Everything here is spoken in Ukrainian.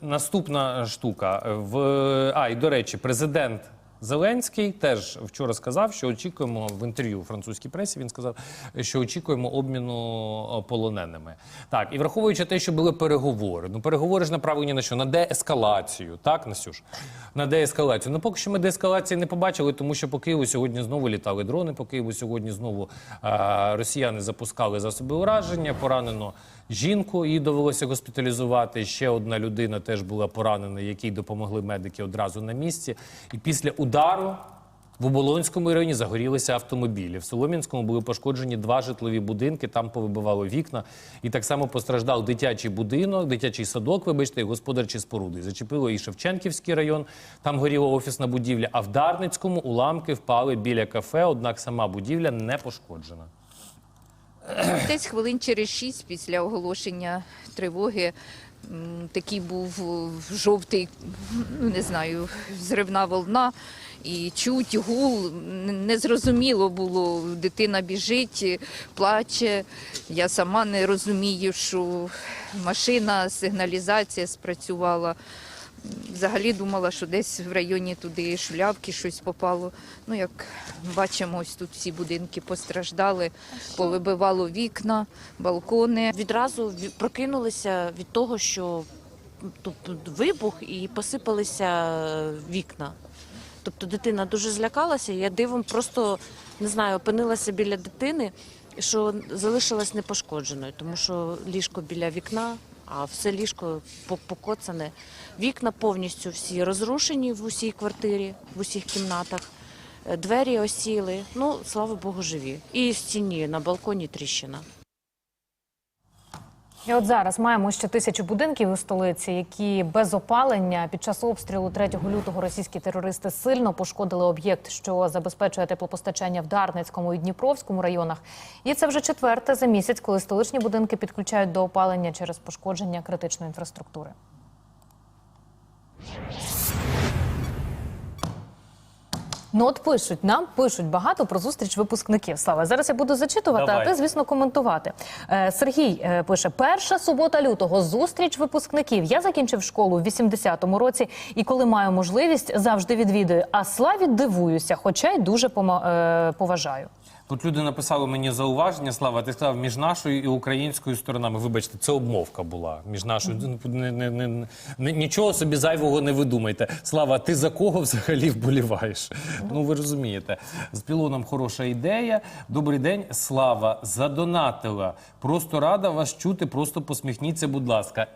Наступна штука. В а і до речі, президент Зеленський теж вчора сказав, що очікуємо в інтерв'ю французькій пресі. Він сказав, що очікуємо обміну полоненими. Так, і враховуючи те, що були переговори. Ну, переговори ж направлені на що? На деескалацію, так, Насюш? На деескалацію. Ну, поки що ми деескалації не побачили, тому що по Києву сьогодні знову літали дрони. По Києву сьогодні знову а, росіяни запускали засоби ураження, поранено жінку, її довелося госпіталізувати. Ще одна людина теж була поранена, якій допомогли медики одразу на місці. І після удару в Оболонському районі загорілися автомобілі. В Солом'янському були пошкоджені два житлові будинки, там повибивало вікна. І так само постраждав дитячий будинок, дитячий садок, вибачте, і господарчі споруди. Зачепило і Шевченківський район, там горіла офісна будівля. А в Дарницькому уламки впали біля кафе, однак сама будівля не пошкоджена. Десь хвилин через шість після оголошення тривоги такий був е, жовтий, ну не знаю, зривна волна. І чуть гул, незрозуміло було. Дитина біжить, плаче. Я сама не розумію, що машина, сигналізація спрацювала. Взагалі думала, що десь в районі туди шулявки щось попало. Ну, як бачимо, ось тут всі будинки постраждали, повибивало вікна, балкони. відразу прокинулися від того, що тут вибух і посипалися е, вікна. Тобто дитина дуже злякалася, і я дивом просто не знаю, опинилася біля дитини, що залишилась непошкодженою, тому що ліжко біля вікна, а все ліжко покоцане. Вікна повністю всі розрушені в усій квартирі, в усіх кімнатах. Е, Двері осіли, ну слава Богу, живі. І в стіні на балконі тріщина. І от зараз маємо ще тисячу будинків у столиці, які без опалення під час обстрілу 3 лютого російські терористи сильно пошкодили об'єкт, що забезпечує теплопостачання в Дарницькому і Дніпровському районах. І це вже четверте за місяць, коли столичні будинки підключають до опалення через пошкодження критичної інфраструктури. Ну от пишуть нам, пишуть багато про зустріч випускників. Слава, зараз я буду зачитувати, Давай. а ти, звісно, коментувати. Е, Сергій е, пише: перша субота лютого зустріч випускників. Я закінчив школу в 80-му році, і коли маю можливість, завжди відвідую. А славі дивуюся, хоча й дуже пома- е, поважаю. Тут люди написали мені зауваження, Слава, ти сказав між нашою і українською сторонами. Вибачте, це обмовка була. Між нашою не, не, не, не, нічого собі зайвого не видумайте. Слава, ти за кого взагалі вболіваєш? Ну ви розумієте. З пілоном хороша ідея. Добрий день, Слава, задонатила. Просто рада вас чути. Просто посміхніться, будь ласка.